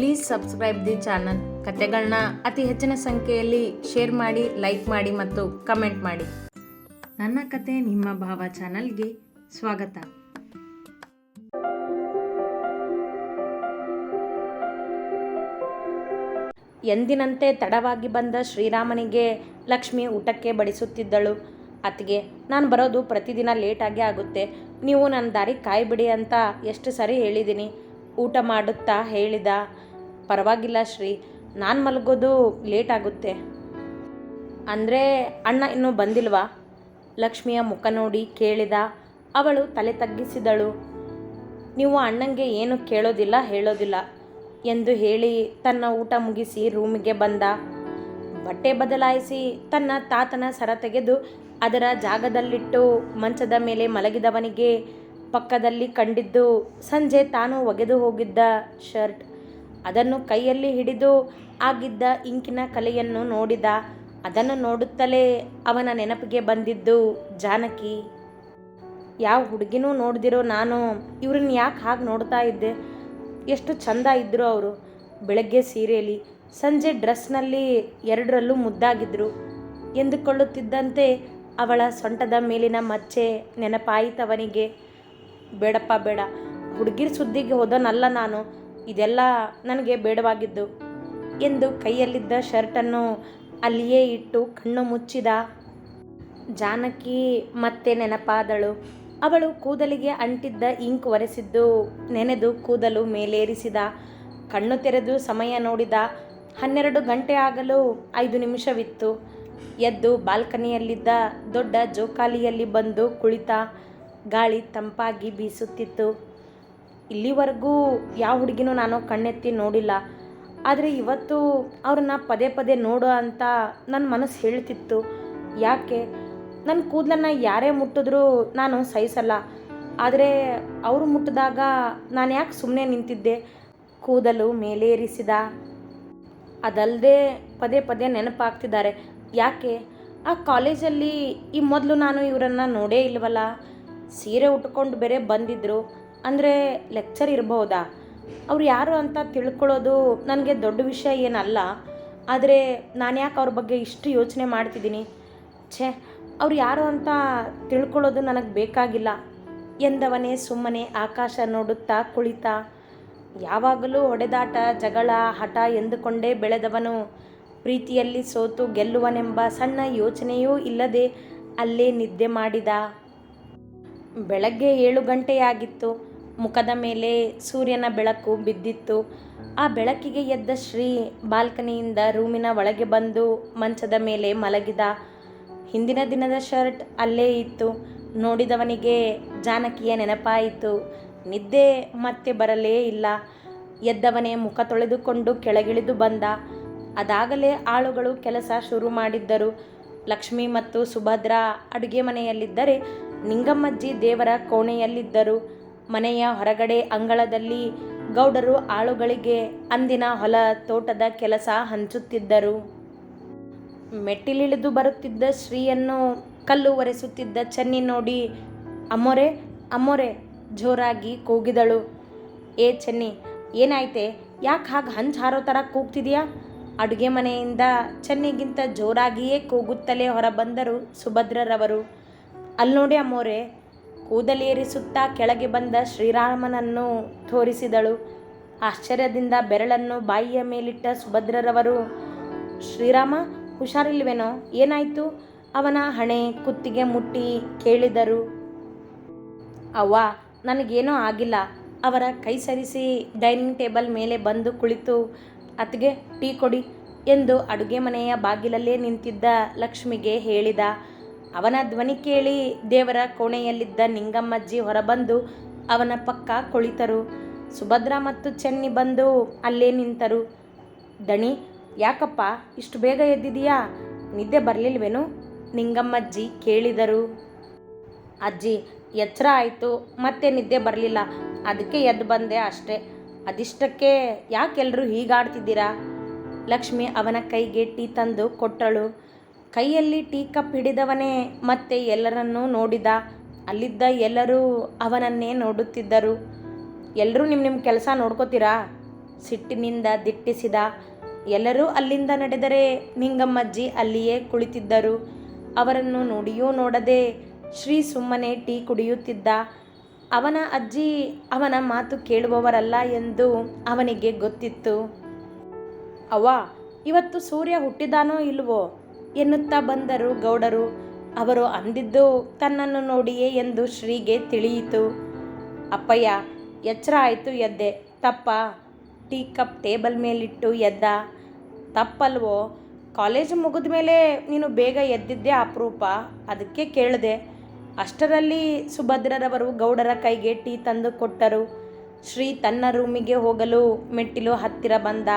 Please subscribe the channel ಕತೆಗಳನ್ನ ಅತಿ ಹೆಚ್ಚಿನ ಸಂಖ್ಯೆಯಲ್ಲಿ ಶೇರ್ ಮಾಡಿ ಲೈಕ್ ಮಾಡಿ ಮತ್ತು ಕಮೆಂಟ್ ಮಾಡಿ. ನನ್ನ ಕತೆ ನಿಮ್ಮ ಭಾವ ಚಾನಲ್ಗೆ ಸ್ವಾಗತ. ಎಂದಿನಂತೆ ತಡವಾಗಿ ಬಂದ ಶ್ರೀರಾಮನಿಗೆ ಲಕ್ಷ್ಮಿ ಊಟಕ್ಕೆ ಬಡಿಸುತ್ತಿದ್ದಳು. ಅತ್ತಿಗೆ, ನಾನು ಬರೋದು ಪ್ರತಿದಿನ ಲೇಟಾಗೇ ಆಗುತ್ತೆ. ನೀವು ನನ್ನ ದಾರಿ ಕಾಯಿಬಿಡಿ ಅಂತ ಎಷ್ಟು ಸರಿ ಹೇಳಿದ್ದೀನಿ. ಊಟ ಮಾಡುತ್ತಾ ಹೇಳಿದ. ಪರವಾಗಿಲ್ಲ ಶ್ರೀ. ನಾನು ಮಲಗೋದು ಲೇಟ್ ಆಗುತ್ತೆ. ಅಂದರೆ ಅಣ್ಣ ಇನ್ನೂ ಬಂದಿಲ್ವಾ? ಲಕ್ಷ್ಮಿಯ ಮುಖ ನೋಡಿ ಕೇಳಿದ. ಅವಳು ತಲೆ ತಗ್ಗಿಸಿದಳು. ನೀವು ಅಣ್ಣಂಗೆ ಏನು ಕೇಳೋದಿಲ್ಲ, ಹೇಳೋದಿಲ್ಲ ಎಂದು ಹೇಳಿ ತನ್ನ ಊಟ ಮುಗಿಸಿ ರೂಮಿಗೆ ಬಂದ. ಬಟ್ಟೆ ಬದಲಾಯಿಸಿ ತನ್ನ ತಾತನ ಸರ ತೆಗೆದು ಅದರ ಜಾಗದಲ್ಲಿಟ್ಟು ಮಂಚದ ಮೇಲೆ ಮಲಗಿದವನಿಗೆ ಪಕ್ಕದಲ್ಲಿ ಕಂಡಿದ್ದು, ಸಂಜೆ ತಾನು ಒಗೆದು ಹೋಗಿದ್ದ ಶರ್ಟ್. ಅದನ್ನು ಕೈಯಲ್ಲಿ ಹಿಡಿದು ಆಗಿದ್ದ ಇಂಕಿನ ಕಲೆಯನ್ನು ನೋಡಿದ, ಅದನ್ನು ನೋಡುತ್ತಲೇ ಅವನ ನೆನಪಿಗೆ ಬಂದಿದ್ದು ಜಾನಕಿ. ಯಾವ ಹುಡುಗಿನೂ ನೋಡ್ದಿರೋ ನಾನು ಇವ್ರನ್ನ ಯಾಕೆ ಹಾಗೆ ನೋಡ್ತಾ ಇದ್ದೆ? ಎಷ್ಟು ಚಂದ ಇದ್ದರು ಅವರು. ಬೆಳಗ್ಗೆ ಸೀರೆಯಲ್ಲಿ, ಸಂಜೆ ಡ್ರೆಸ್ನಲ್ಲಿ ಎರಡರಲ್ಲೂ ಮುದ್ದಾಗಿದ್ದರು ಎಂದುಕೊಳ್ಳುತ್ತಿದ್ದಂತೆ ಅವಳ ಸೊಂಟದ ಮೇಲಿನ ಮಚ್ಚೆ ನೆನಪಾಯಿತವನಿಗೆ. ಬೇಡಪ್ಪ, ಬೇಡ. ಹುಡುಗಿರ ಸುದ್ದಿಗೆ ಹೋದನಲ್ಲ ನಾನು. ಇದೆಲ್ಲ ನನಗೆ ಬೇಡವಾಗಿದ್ದು ಎಂದು ಕೈಯಲ್ಲಿದ್ದ ಶರ್ಟನ್ನು ಅಲ್ಲಿಯೇ ಇಟ್ಟು ಕಣ್ಣು ಮುಚ್ಚಿದ ಜಾನಕಿ ಮತ್ತೆ ನೆನಪಾದಳು. ಅವಳು ಕೂದಲಿಗೆ ಅಂಟಿದ್ದ ಇಂಕ್ ಒರೆಸಿದ್ದು ನೆನೆದು ಕೂದಲು ಮೇಲೇರಿಸಿದ. ಕಣ್ಣು ತೆರೆದು ಸಮಯ ನೋಡಿದ. ಹನ್ನೆರಡು ಗಂಟೆ ಆಗಲು ಐದು ನಿಮಿಷವಿತ್ತು. ಎದ್ದು ಬಾಲ್ಕನಿಯಲ್ಲಿದ್ದ ದೊಡ್ಡ ಜೋಕಾಲಿಯಲ್ಲಿ ಬಂದು ಕುಳಿತ. ಗಾಳಿ ತಂಪಾಗಿ ಬೀಸುತ್ತಿತ್ತು. ಇಲ್ಲಿವರೆಗೂ ಯಾವ ಹುಡುಗಿನೂ ನಾನು ಕಣ್ಣೆತ್ತಿ ನೋಡಿಲ್ಲ. ಆದರೆ ಇವತ್ತು ಅವ್ರನ್ನ ಪದೇ ಪದೇ ನೋಡು ಅಂತ ನನ್ನ ಮನಸ್ಸು ಹೇಳ್ತಿತ್ತು. ಯಾಕೆ? ನನ್ನ ಕೂದಲನ್ನು ಯಾರೇ ಮುಟ್ಟಿದ್ರೂ ನಾನು ಸಹಿಸಲ್ಲ. ಆದರೆ ಅವರು ಮುಟ್ಟಿದಾಗ ನಾನು ಯಾಕೆ ಸುಮ್ಮನೆ ನಿಂತಿದ್ದೆ? ಕೂದಲು ಮೇಲೇರಿಸಿದ. ಅದಲ್ಲದೆ ಪದೇ ಪದೇ ನೆನಪಾಗ್ತಿದ್ದಾರೆ. ಯಾಕೆ? ಆ ಕಾಲೇಜಲ್ಲಿ ಈ ಮೊದಲು ನಾನು ಇವರನ್ನು ನೋಡೇ ಇಲ್ವಲ್ಲ? ಸೀರೆ ಉಟ್ಕೊಂಡು ಬೇರೆ ಬಂದಿದ್ದರು ಅಂದರೆ ಲೆಕ್ಚರ್ ಇರಬಹುದಾ ಅವ್ರು ಯಾರು ಅಂತ ತಿಳ್ಕೊಳ್ಳೋದು ನನಗೆ ದೊಡ್ಡ ವಿಷಯ ಏನಲ್ಲ. ಆದರೆ ನಾನು ಯಾಕೆ ಅವ್ರ ಬಗ್ಗೆ ಇಷ್ಟು ಯೋಚನೆ ಮಾಡ್ತಿದ್ದೀನಿ? ಛೇ, ಅವ್ರು ಯಾರು ಅಂತ ತಿಳ್ಕೊಳ್ಳೋದು ನನಗೆ ಬೇಕಾಗಿಲ್ಲ. ಎಂದವನೇ ಸುಮ್ಮನೆ ಆಕಾಶ ನೋಡುತ್ತಾ ಕುಳಿತ. ಯಾವಾಗಲೂ ಹೊಡೆದಾಟ, ಜಗಳ, ಹಠ ಎಂದುಕೊಂಡೇ ಬೆಳೆದವನು. ಪ್ರೀತಿಯಲ್ಲಿ ಸೋತು ಗೆಲ್ಲುವನೆಂಬ ಸಣ್ಣ ಯೋಚನೆಯೂ ಇಲ್ಲದೆ ಅಲ್ಲೇ ನಿದ್ದೆ ಮಾಡಿದ. ಬೆಳಗ್ಗೆ ಏಳು ಗಂಟೆಯಾಗಿತ್ತು. ಮುಖದ ಮೇಲೆ ಸೂರ್ಯನ ಬೆಳಕು ಬಿದ್ದಿತ್ತು. ಆ ಬೆಳಕಿಗೆ ಎದ್ದ ಶ್ರೀ ಬಾಲ್ಕನಿಯಿಂದ ರೂಮಿನ ಒಳಗೆ ಬಂದು ಮಂಚದ ಮೇಲೆ ಮಲಗಿದ. ಹಿಂದಿನ ದಿನದ ಶರ್ಟ್ ಅಲ್ಲೇ ಇತ್ತು. ನೋಡಿದವನಿಗೆ ಜಾನಕಿಯ ನೆನಪಾಯಿತು. ನಿದ್ದೆ ಮತ್ತೆ ಬರಲೇ ಇಲ್ಲ. ಎದ್ದವನೇ ಮುಖ ತೊಳೆದುಕೊಂಡು ಕೆಳಗಿಳಿದು ಬಂದ. ಅದಾಗಲೇ ಆಳುಗಳು ಕೆಲಸ ಶುರು ಮಾಡಿದ್ದರು. ಲಕ್ಷ್ಮಿ ಮತ್ತು ಸುಭದ್ರ ಅಡುಗೆ ಮನೆಯಲ್ಲಿದ್ದರೆ ನಿಂಗಮ್ಮಜ್ಜಿ ದೇವರ ಕೋಣೆಯಲ್ಲಿದ್ದರು. ಮನೆಯ ಹೊರಗಡೆ ಅಂಗಳದಲ್ಲಿ ಗೌಡರು ಆಳುಗಳಿಗೆ ಅಂದಿನ ಹೊಲ ತೋಟದ ಕೆಲಸ ಹಂಚುತ್ತಿದ್ದರು. ಮೆಟ್ಟಿಲಿಳಿದು ಬರುತ್ತಿದ್ದ ಶ್ರೀಯನ್ನು ಕಲ್ಲು ಒರೆಸುತ್ತಿದ್ದ ಚನ್ನಿ ನೋಡಿ ಅಮ್ಮೋರೆ ಅಮ್ಮೋರೆ ಜೋರಾಗಿ ಕೂಗಿದಳು. ಏ ಚೆನ್ನಿ, ಏನಾಯ್ತೆ? ಯಾಕೆ ಹಾಗೆ ಹಂಚು ಹಾರೋ ಥರ ಕೂಗ್ತಿದೆಯಾ? ಅಡುಗೆ ಮನೆಯಿಂದ ಚೆನ್ನಿಗಿಂತ ಜೋರಾಗಿಯೇ ಕೂಗುತ್ತಲೇ ಹೊರಬಂದರು ಸುಭದ್ರರವರು. ಅಲ್ಲಿ ನೋಡಿ ಅಮ್ಮೋರೆ ಕೂದಲೇರಿಸುತ್ತಾ ಕೆಳಗೆ ಬಂದ ಶ್ರೀರಾಮನನ್ನು ತೋರಿಸಿದಳು. ಆಶ್ಚರ್ಯದಿಂದ ಬೆರಳನ್ನು ಬಾಯಿಯ ಮೇಲಿಟ್ಟ ಸುಭದ್ರರವರು, ಶ್ರೀರಾಮ, ಹುಷಾರಿಲ್ವೇನೋ? ಏನಾಯಿತು? ಅವನ ಹಣೆ ಕುತ್ತಿಗೆ ಮುಟ್ಟಿ ಕೇಳಿದರು. ಅವ್ವ, ನನಗೇನೂ ಆಗಿಲ್ಲ. ಅವರ ಕೈ ಸರಿಸಿ ಡೈನಿಂಗ್ ಟೇಬಲ್ ಮೇಲೆ ಬಂದು ಕುಳಿತು, ಅತ್ತಿಗೆ ಟೀ ಕೊಡಿ ಎಂದು ಅಡುಗೆ ಮನೆಯ ಬಾಗಿಲಲ್ಲೇ ನಿಂತಿದ್ದ ಲಕ್ಷ್ಮಿಗೆ ಹೇಳಿದ ಅವನ ಧ್ವನಿ ಕೇಳಿ ದೇವರ ಕೋಣೆಯಲ್ಲಿದ್ದ ನಿಂಗಮ್ಮಜ್ಜಿ ಹೊರಬಂದು ಅವನ ಪಕ್ಕ ಕುಳಿತರು. ಸುಭದ್ರ ಮತ್ತು ಚೆನ್ನಿ ಬಂದು ಅಲ್ಲೇ ನಿಂತರು. ದಣಿ, ಯಾಕಪ್ಪ, ಇಷ್ಟು ಬೇಗ ಎದ್ದಿದೆಯಾ ನಿದ್ದೆ ಬರಲಿಲ್ವೇನು? ನಿಂಗಮ್ಮಜ್ಜಿ ಕೇಳಿದರು. ಅಜ್ಜಿ, ಎಚ್ಚರ ಆಯಿತು, ಮತ್ತೆ ನಿದ್ದೆ ಬರಲಿಲ್ಲ. ಅದಕ್ಕೆ ಎದ್ದು ಬಂದೆ ಅಷ್ಟೇ. ಅದಿಷ್ಟಕ್ಕೆ ಯಾಕೆಲ್ಲರೂ ಹೀಗಾಡ್ತಿದ್ದೀರಾ? ಲಕ್ಷ್ಮಿ ಅವನ ಕೈಗೆ ಟೀ ತಂದು ಕೊಟ್ಟಳು. ಕೈಯಲ್ಲಿ ಟೀ ಕಪ್ ಹಿಡಿದವನೇ ಮತ್ತೆ ಎಲ್ಲರನ್ನೂ ನೋಡಿದ. ಅಲ್ಲಿದ್ದ ಎಲ್ಲರೂ ಅವನನ್ನೇ ನೋಡುತ್ತಿದ್ದರು. ಎಲ್ಲರೂ ನಿಮ್ಮ ನಿಮ್ಮ ಕೆಲಸ ನೋಡ್ಕೋತೀರಾ? ಸಿಟ್ಟಿನಿಂದ ದಿಟ್ಟಿಸಿದ. ಎಲ್ಲರೂ ಅಲ್ಲಿಂದ ನಡೆದರೆ ನಿಂಗಮ್ಮಜ್ಜಿ ಅಲ್ಲಿಯೇ ಕುಳಿತಿದ್ದರು. ಅವರನ್ನು ನೋಡಿಯೂ ನೋಡದೆ ಶ್ರೀ ಸುಮ್ಮನೆ ಟೀ ಕುಡಿಯುತ್ತಿದ್ದ. ಅವನ ಅಜ್ಜಿ ಅವನ ಮಾತು ಕೇಳುವವರಲ್ಲ ಎಂದು ಅವನಿಗೆ ಗೊತ್ತಿತ್ತು. ಅವ್ವ, ಇವತ್ತು ಸೂರ್ಯ ಹುಟ್ಟಿದಾನೋ ಇಲ್ವೋ? ಎನ್ನುತ್ತಾ ಬಂದರು ಗೌಡರು. ಅವರು ಅಂದಿದ್ದು ತನ್ನನ್ನು ನೋಡಿಯೇ ಎಂದು ಶ್ರೀಗೆ ತಿಳಿಯಿತು. ಅಪ್ಪಯ್ಯ, ಎಚ್ಚರ ಆಯಿತು ಎದ್ದೆ. ತಪ್ಪ. ಟೀ ಕಪ್ ಟೇಬಲ್ ಮೇಲಿಟ್ಟು ಎದ್ದ. ತಪ್ಪಲ್ವೋ? ಕಾಲೇಜ್ ಮುಗಿದ ಮೇಲೆ ನೀನು ಬೇಗ ಎದ್ದಿದ್ದೆ ಅಪರೂಪ. ಅದಕ್ಕೆ ಕೇಳಿದೆ. ಅಷ್ಟರಲ್ಲಿ ಸುಭದ್ರರವರು ಗೌಡರ ಕೈಗೆ ಟೀ ತಂದು ಕೊಟ್ಟರು. ಶ್ರೀ ತನ್ನ ರೂಮಿಗೆ ಹೋಗಲು ಮೆಟ್ಟಿಲು ಹತ್ತಿರ ಬಂದ.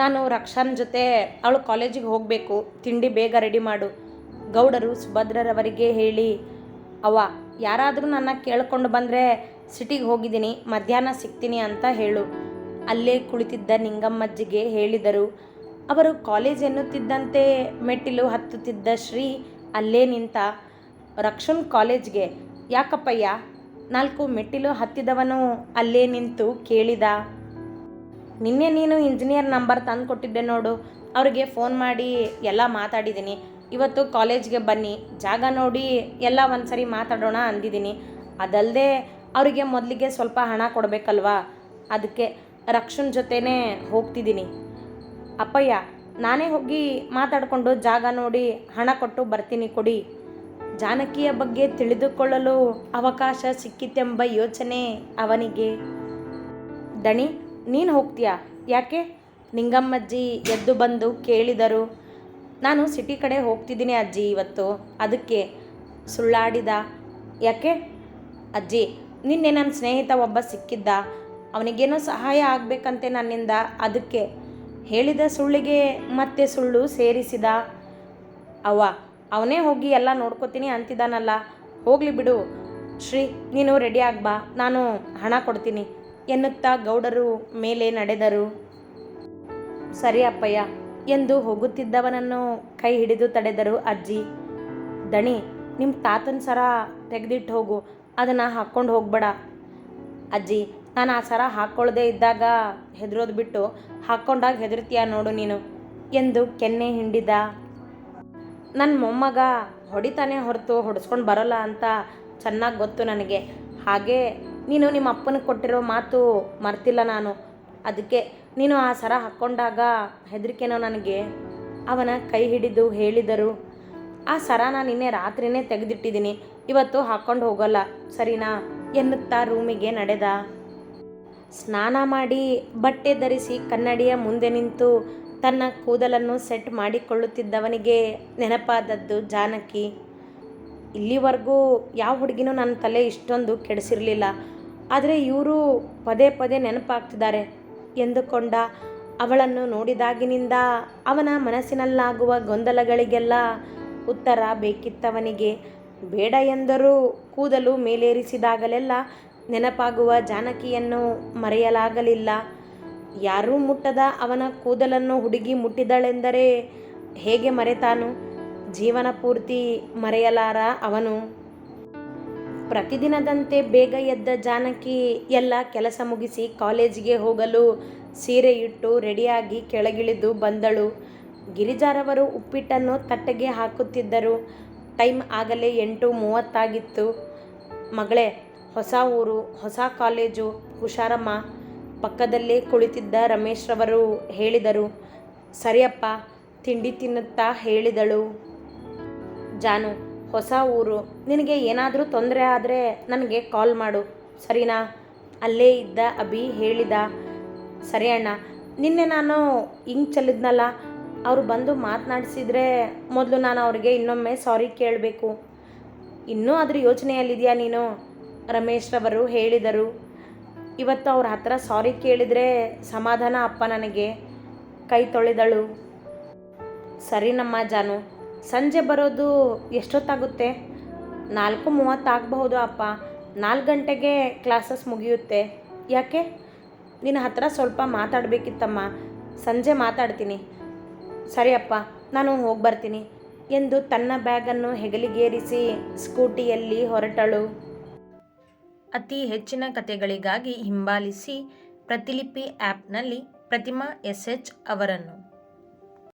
ನಾನು ರಕ್ಷಾನ್ ಜೊತೆ ಅವಳು ಕಾಲೇಜಿಗೆ ಹೋಗಬೇಕು. ತಿಂಡಿ ಬೇಗ ರೆಡಿ ಮಾಡು. ಗೌಡರು ಸುಭದ್ರರವರಿಗೆ ಹೇಳಿ ಅವ ಯಾರಾದರೂ ನನ್ನ ಕೇಳಿಕೊಂಡು ಬಂದರೆ ಸಿಟಿಗೆ ಹೋಗಿದ್ದೀನಿ, ಮಧ್ಯಾಹ್ನ ಸಿಗ್ತೀನಿ ಅಂತ ಹೇಳು, ಅಲ್ಲೇ ಕುಳಿತಿದ್ದ ನಿಂಗಮ್ಮಜ್ಜಿಗೆ ಹೇಳಿದರು. ಅವರು ಕಾಲೇಜ್ ಎನ್ನುತ್ತಿದ್ದಂತೆ ಮೆಟ್ಟಿಲು ಹತ್ತುತ್ತಿದ್ದ ಶ್ರೀ ಅಲ್ಲೇ ನಿಂತ, ರಕ್ಷನ್ ಕಾಲೇಜ್ಗೆ, ಯಾಕಪ್ಪಯ್ಯ? ನಾಲ್ಕು ಮೆಟ್ಟಿಲು ಹತ್ತಿದವನು ಅಲ್ಲೇ ನಿಂತು ಕೇಳಿದ ನಿನ್ನೆ ನೀನು ಇಂಜಿನಿಯರ್ ನಂಬರ್ ತಂದು ಕೊಟ್ಟಿದ್ದೆ ನೋಡು. ಅವರಿಗೆ ಫೋನ್ ಮಾಡಿ ಎಲ್ಲ ಮಾತಾಡಿದ್ದೀನಿ. ಇವತ್ತು ಕಾಲೇಜ್ಗೆ ಬನ್ನಿ. ಜಾಗ ನೋಡಿ ಎಲ್ಲ ಒಂದು ಸರಿ ಮಾತಾಡೋಣ ಅಂದಿದ್ದೀನಿ. ಅದಲ್ಲದೆ ಅವರಿಗೆ ಮೊದಲಿಗೆ ಸ್ವಲ್ಪ ಹಣ ಕೊಡಬೇಕಲ್ವಾ? ಅದಕ್ಕೆ ರಕ್ಷನ್ ಜೊತೆನೇ ಹೋಗ್ತಿದ್ದೀನಿ. ಅಪ್ಪಯ್ಯ, ನಾನೇ ಹೋಗಿ ಮಾತಾಡಿಕೊಂಡು ಜಾಗ ನೋಡಿ ಹಣ ಕೊಟ್ಟು ಬರ್ತೀನಿ ಕೊಡಿ. ಜಾನಕಿಯ ಬಗ್ಗೆ ತಿಳಿದುಕೊಳ್ಳಲು ಅವಕಾಶ ಸಿಕ್ಕಿತೆಂಬ ಯೋಚನೆ ಅವನಿಗೆ. ದಣಿ ನೀನು ಹೋಗ್ತೀಯಾ? ಯಾಕೆ? ನಿಂಗಮ್ಮಜ್ಜಿ ಎದ್ದು ಬಂದು ಕೇಳಿದರು. ನಾನು ಸಿಟಿ ಕಡೆ ಹೋಗ್ತಿದ್ದೀನಿ ಅಜ್ಜಿ ಇವತ್ತು. ಅದಕ್ಕೆ ಸುಳ್ಳಾಡಿದ. ಯಾಕೆ? ಅಜ್ಜಿ, ನಿನ್ನೆ ನನ್ನ ಸ್ನೇಹಿತ ಒಬ್ಬ ಸಿಕ್ಕಿದ್ದ. ಅವನಿಗೇನೋ ಸಹಾಯ ಆಗಬೇಕಂತೆ ನನ್ನಿಂದ. ಅದಕ್ಕೆ ಹೇಳಿದ ಸುಳ್ಳಿಗೆ ಮತ್ತೆ ಸುಳ್ಳು ಸೇರಿಸಿದ. ಅವ್ವ, ಅವನೇ ಹೋಗಿ ಎಲ್ಲ ನೋಡ್ಕೋತೀನಿ ಅಂತಿದ್ದಾನಲ್ಲ. ಹೋಗಲಿ ಬಿಡು. ಶ್ರೀ, ನೀನು ರೆಡಿ ಆಗ್ಬಾ. ನಾನು ಹಣ ಕೊಡ್ತೀನಿ. ಎನ್ನುತ್ತಾ ಗೌಡರು ಮೇಲೆ ನಡೆದರು. ಸರಿ ಅಪ್ಪಯ್ಯ, ಎಂದು ಹೋಗುತ್ತಿದ್ದವನನ್ನು ಕೈ ಹಿಡಿದು ತಡೆದರು ಅಜ್ಜಿ. ದಣಿ ನಿಮ್ಮ ತಾತನ ಸರ ತೆಗೆದಿಟ್ಟು ಹೋಗು, ಅದನ್ನು ಹಾಕ್ಕೊಂಡು ಹೋಗ್ಬೇಡ. ಅಜ್ಜಿ, ನಾನು ಆ ಸರ ಹಾಕ್ಕೊಳ್ಳದೆ ಇದ್ದಾಗ ಹೆದರೋದು ಬಿಟ್ಟು ಹಾಕ್ಕೊಂಡಾಗ ಹೆದರ್ತೀಯ ನೋಡು ನೀನು, ಎಂದು ಕೆನ್ನೆ ಹಿಂಡಿದ. ನನ್ನ ಮೊಮ್ಮಗ ಹೊಡಿತಾನೆ ಹೊರತು ಹೊಡೆಸ್ಕೊಂಡು ಬರೋಲ್ಲ ಅಂತ ಚೆನ್ನಾಗಿ ಗೊತ್ತು ನನಗೆ, ಹಾಗೆ ನೀನು ನಿಮ್ಮ ಅಪ್ಪನಿಗೆ ಕೊಟ್ಟಿರೋ ಮಾತು ಮರ್ತಿಲ್ಲ ನಾನು. ಅದಕ್ಕೆ ನೀನು ಆ ಸರ ಹಾಕ್ಕೊಂಡಾಗ ಹೆದರಿಕೆನೋ ನನಗೆ. ಅವನ ಕೈ ಹಿಡಿದು ಹೇಳಿದರು, ಆ ಸರ ನಾನು ನಿನ್ನೆ ರಾತ್ರಿನೇ ತೆಗೆದಿಟ್ಟಿದ್ದೀನಿ. ಇವತ್ತು ಹಾಕ್ಕೊಂಡು ಹೋಗಲ್ಲ, ಸರಿನಾ? ಎನ್ನುತ್ತಾ ರೂಮಿಗೆ ನಡೆದ. ಸ್ನಾನ ಮಾಡಿ ಬಟ್ಟೆ ಧರಿಸಿ ಕನ್ನಡಿಯ ಮುಂದೆ ನಿಂತು ತನ್ನ ಕೂದಲನ್ನು ಸೆಟ್ ಮಾಡಿಕೊಳ್ಳುತ್ತಿದ್ದವನಿಗೆ ನೆನಪಾದದ್ದು ಜಾನಕಿ. ಇಲ್ಲಿವರೆಗೂ ಯಾವ ಹುಡುಗಿನೂ ನನ್ನ ತಲೆ ಇಷ್ಟೊಂದು ಕೆಡಿಸಿರಲಿಲ್ಲ. ಆದರೆ ಇವರು ಪದೇ ಪದೇ ನೆನಪಾಗ್ತಿದ್ದಾರೆ. ಎಂದುಕೊಂಡ ಅವಳನ್ನು ನೋಡಿದಾಗಿನಿಂದ ಅವನ ಮನಸ್ಸಿನಲ್ಲಾಗುವ ಗೊಂದಲಗಳಿಗೆಲ್ಲ ಉತ್ತರ ಬೇಕಿತ್ತವನಿಗೆ. ಬೇಡ ಎಂದರೂ ಕೂದಲು ಮೇಲೇರಿಸಿದಾಗಲೆಲ್ಲ ನೆನಪಾಗುವ ಜಾನಕಿಯನ್ನು ಮರೆಯಲಾಗಲಿಲ್ಲ. ಯಾರೂ ಮುಟ್ಟದ ಅವನ ಕೂದಲನ್ನು ಹುಡುಗಿ ಮುಟ್ಟಿದಳೆಂದರೆ ಹೇಗೆ ಮರೆತಾನು? ಜೀವನ ಪೂರ್ತಿ ಮರೆಯಲಾರ ಅವನು. ಪ್ರತಿದಿನದಂತೆ ಬೇಗ ಎದ್ದ ಜಾನಕಿ ಎಲ್ಲ ಕೆಲಸ ಮುಗಿಸಿ ಕಾಲೇಜಿಗೆ ಹೋಗಲು ಸೀರೆಯಿಟ್ಟು ರೆಡಿಯಾಗಿ ಕೆಳಗಿಳಿದು ಬಂದಳು. ಗಿರಿಜಾರವರು ಉಪ್ಪಿಟ್ಟನ್ನು ತಟ್ಟೆಗೆ ಹಾಕುತ್ತಿದ್ದರು. ಟೈಮ್ ಆಗಲೇ ಎಂಟು ಮೂವತ್ತಾಗಿತ್ತು. ಮಗಳೇ, ಹೊಸ ಊರು, ಹೊಸ ಕಾಲೇಜು, ಹುಷಾರಮ್ಮ. ಪಕ್ಕದಲ್ಲೇ ಕುಳಿತಿದ್ದ ರಮೇಶ್ರವರು ಹೇಳಿದರು. ಸರಿಯಪ್ಪ, ತಿಂಡಿ ತಿನ್ನುತ್ತಾ ಹೇಳಿದಳು. ಜಾನು, ಹೊಸ ಊರು. ನಿನಗೆ ಏನಾದರೂ ತೊಂದರೆ ಆದರೆ ನನಗೆ ಕಾಲ್ ಮಾಡು. ಸರಿನಾ? ಅಲ್ಲೇ ಇದ್ದ ಅಭಿ ಹೇಳಿದ. ಸರಿ ಅಣ್ಣ. ನಿನ್ನೆ ನಾನು ಹಿಂಗೆ ಚೆಲ್ಲಿದ್ನಲ್ಲ, ಅವರು ಬಂದು ಮಾತನಾಡಿಸಿದ್ರೆ ಮೊದಲು ನಾನು ಅವ್ರಿಗೆ ಇನ್ನೊಮ್ಮೆ ಸಾರಿ ಕೇಳಬೇಕು. ಇನ್ನೂ ಅದ್ರ ಯೋಚನೆಯಲ್ಲಿದೆಯಾ ನೀನು? ರಮೇಶ್ರವರು ಹೇಳಿದರು. ಇವತ್ತು ಅವ್ರ ಹತ್ರ ಸಾರಿ ಕೇಳಿದರೆ ಸಮಾಧಾನ ಅಪ್ಪ ನನಗೆ. ಕೈ ತೊಳೆದಳು. ಸರಿ ನಮ್ಮ ಜಾನು. ಸಂಜೆ ಬರೋದು ಎಷ್ಟೊತ್ತಾಗುತ್ತೆ? ನಾಲ್ಕು ಮೂವತ್ತಾಗಬಹುದು ಅಪ್ಪ. ನಾಲ್ಕು ಗಂಟೆಗೆ ಕ್ಲಾಸಸ್ ಮುಗಿಯುತ್ತೆ. ಯಾಕೆ? ನಿನ್ನ ಹತ್ರ ಸ್ವಲ್ಪ ಮಾತಾಡಬೇಕಿತ್ತಮ್ಮ. ಸಂಜೆ ಮಾತಾಡ್ತೀನಿ. ಸರಿ ಅಪ್ಪ, ನಾನು ಹೋಗಿ ಬರ್ತೀನಿ ಎಂದು ತನ್ನ ಬ್ಯಾಗನ್ನು ಹೆಗಲಿಗೇರಿಸಿ ಸ್ಕೂಟಿಯಲ್ಲಿ ಹೊರಟಳು. ಅತಿ ಹೆಚ್ಚಿನ ಕಥೆಗಳಿಗಾಗಿ ಹಿಂಬಾಲಿಸಿ ಪ್ರತಿಲಿಪಿ ಆ್ಯಪ್ನಲ್ಲಿ ಪ್ರತಿಮಾ ಎಸ್ ಎಚ್ ಅವರನ್ನು.